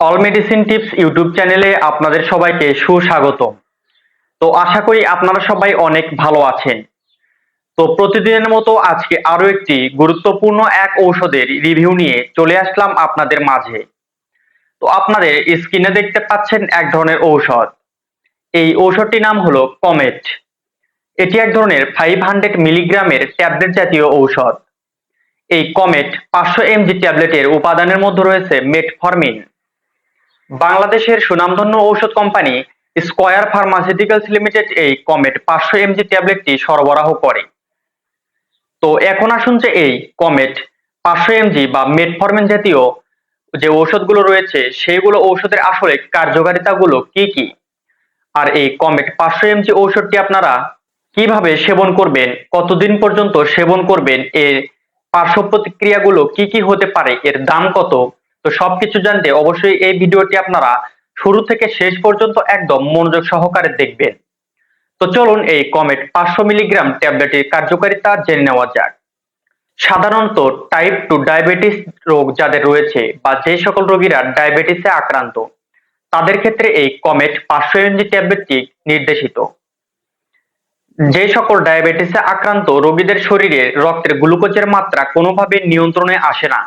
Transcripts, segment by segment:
All medicine tips YouTube চ্যানেলে আপনাদের সবাইকে সুস্বাগত। তো আশা করি আপনারা সবাই অনেক ভালো আছেন। তো প্রতিদিনের মতো আজকে আরও একটি গুরুত্বপূর্ণ এক ঔষধের রিভিউ নিয়ে চলে আসলাম আপনাদের মাঝে। তো আপনাদের স্ক্রিনে দেখতে পাচ্ছেন এক ধরনের ঔষধ। এই ঔষধটির নাম হলো কমেট এটি এক ধরনের ফাইভ হান্ড্রেড মিলিগ্রামের ট্যাবলেট জাতীয় ঔষধ। এই কমেট পাঁচশো এমজি ট্যাবলেটের উপাদানের মধ্যে রয়েছে মেটফরমিন বাংলাদেশের সুনামধন্য ঔষধ কোম্পানি স্কয়ার ফার্মাসিউটিক্যালস লিমিটেড এই কমেট পাঁচশো এমজি ট্যাবলেটটি সরবরাহ করে। তো এখন আসুন যে এই কমেট পাঁচশো এমজি বা মেটফরমিন জাতীয় যে ঔষধগুলো রয়েছে, সেইগুলো ঔষধের আসলে কার্যকারিতাগুলো কি কি? আর এই কমেট পাঁচশো এমজি ঔষধটি আপনারা কীভাবে সেবন করবেন, কতদিন পর্যন্ত সেবন করবেন, এর পার্শ্ব প্রতিক্রিয়াগুলো কি কি হতে পারে, এর দাম কত তো সবকিছু জানতে অবশ্যই এই ভিডিওটি আপনারা শুরু থেকে শেষ পর্যন্ত একদম মনোযোগ সহকারে দেখবেন। তো চলুন এই কমেট পাঁচশো মিলিগ্রাম ট্যাবলেটের কার্যকারিতা জেনে নেওয়া যাক। সাধারণত টাইপ টু ডায়াবেটিস রোগ যাদের রয়েছে বা যে সকল রোগীরা ডায়াবেটিসে আক্রান্ত, তাদের ক্ষেত্রে এই কমেট পাঁচশো এমজি ট্যাবলেটটি নির্দেশিত। যে সকল ডায়াবেটিসে আক্রান্ত রোগীদের শরীরে রক্তের গ্লুকোজের মাত্রা কোনোভাবে নিয়ন্ত্রণে আসে না।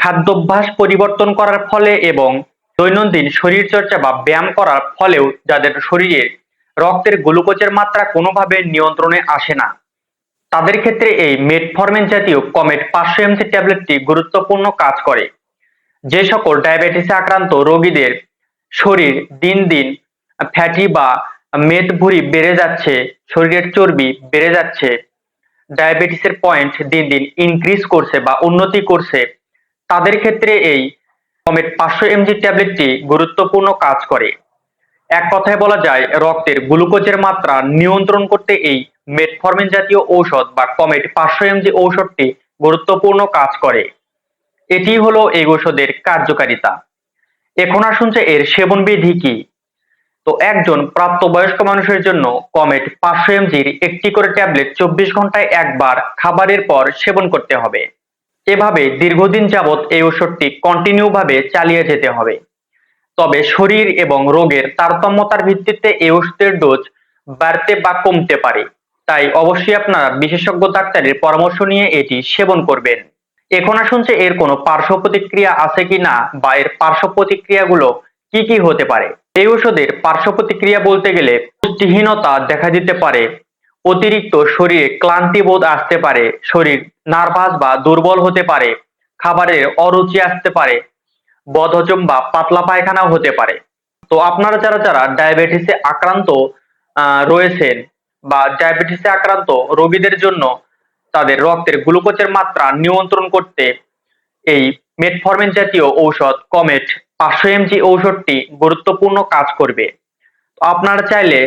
খাদ্যাভ্যাস পরিবর্তন করার ফলে এবং দৈনন্দিন শরীরচর্চা বা ব্যায়াম করার ফলেও যাদের শরীরে রক্তের গ্লুকোজের মাত্রা কোনোভাবে নিয়ন্ত্রণে আসে না। তাদের ক্ষেত্রে এই মেটফরমিন জাতীয় কমেট পাঁচশো এমসি ট্যাবলেটটি গুরুত্বপূর্ণ কাজ করে। যে সকল ডায়াবেটিসে আক্রান্ত রোগীদের শরীর দিন দিন ফ্যাটি বা মেদ ভুঁড়ি বেড়ে যাচ্ছে, শরীরের চর্বি বেড়ে যাচ্ছে, ডায়াবেটিসের পয়েন্ট দিন দিন ইনক্রিজ করছে বা উন্নতি করছে। তাদের ক্ষেত্রে এই কমেট পাঁচশো এমজি ট্যাবলেটটি গুরুত্বপূর্ণ কাজ করে। এক কথায় বলা যায়, রক্তের গ্লুকোজের মাত্রা নিয়ন্ত্রণ করতে এই মেটফরমিন জাতীয় ঔষধ বা কমেট পাঁচশো এমজি ঔষধটি গুরুত্বপূর্ণ কাজ করে। এটি হলো এই ঔষধের কার্যকারিতা। এখন আসুন যে এর সেবন বিধি কি। তো একজন প্রাপ্তবয়স্ক মানুষের জন্য কমেট পাঁচশো এমজির একটি করে ট্যাবলেট চব্বিশ ঘন্টায় একবার খাবারের পর সেবন করতে হবে। এভাবে দীর্ঘদিন যাবৎ এই ওষুধটি কন্টিনিউ ভাবে চালিয়ে যেতে হবে। তবে শরীর এবং রোগের তারতম্যতার ভিত্তিতে এই ওষুধের ডোজ বাড়তে বা কমতে পারে। তাই অবশ্যই আপনারা বিশেষজ্ঞ ডাক্তারের পরামর্শ নিয়ে এটি সেবন করবেন। এখন আসুন যে এর কোনো পার্শ্ব প্রতিক্রিয়া আছে কি না বা এর পার্শ্ব প্রতিক্রিয়াগুলো কি কি হতে পারে। এই ওষুধের পার্শ্ব প্রতিক্রিয়া বলতে গেলে পুষ্টিহীনতা দেখা দিতে পারে অতিরিক্ত শরীরে ক্লান্তি বোধ আসতে পারে, শরীর নার্ভাস বা দুর্বল হতে পারে খাবারের অরুচি আসতে পারে, বদহজম বা পাতলা পায়খানাও হতে পারে। তো আপনারা যারা যারা ডায়াবেটিসে আক্রান্ত রয়েছেন বা ডায়াবেটিসে আক্রান্ত রোগীদের জন্য তাদের রক্তের গ্লুকোজের মাত্রা নিয়ন্ত্রণ করতে এই মেটফরমিন জাতীয় ঔষধ কমেট পাঁচশো এমজি ঔষধটি গুরুত্বপূর্ণ কাজ করবে। আপনারা চাইলে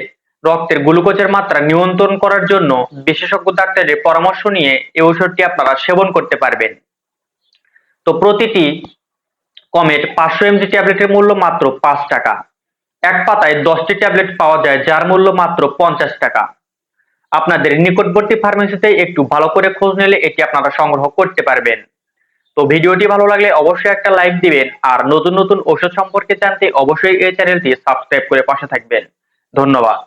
রক্তের গ্লুকোজের মাত্রা নিয়ন্ত্রণ করার জন্য বিশেষজ্ঞ ডাক্তারের পরামর্শ নিয়ে এই ঔষধটি আপনারা সেবন করতে পারবেন। তো প্রতিটি কমেট পাঁচশো এমজি ট্যাবলেটের মূল্য মাত্র পাঁচ টাকা। এক পাতায় দশটি ট্যাবলেট পাওয়া যায়, যার মূল্য মাত্র পঞ্চাশ টাকা। আপনাদের নিকটবর্তী ফার্মেসিতে একটু ভালো করে খোঁজ নিলে এটি আপনারা সংগ্রহ করতে পারবেন। তো ভিডিওটি ভালো লাগলে অবশ্যই একটা লাইক দিবেন, আর নতুন নতুন ওষুধ সম্পর্কে জানতে অবশ্যই এই চ্যানেলটি সাবস্ক্রাইব করে পাশে থাকবেন। ধন্যবাদ।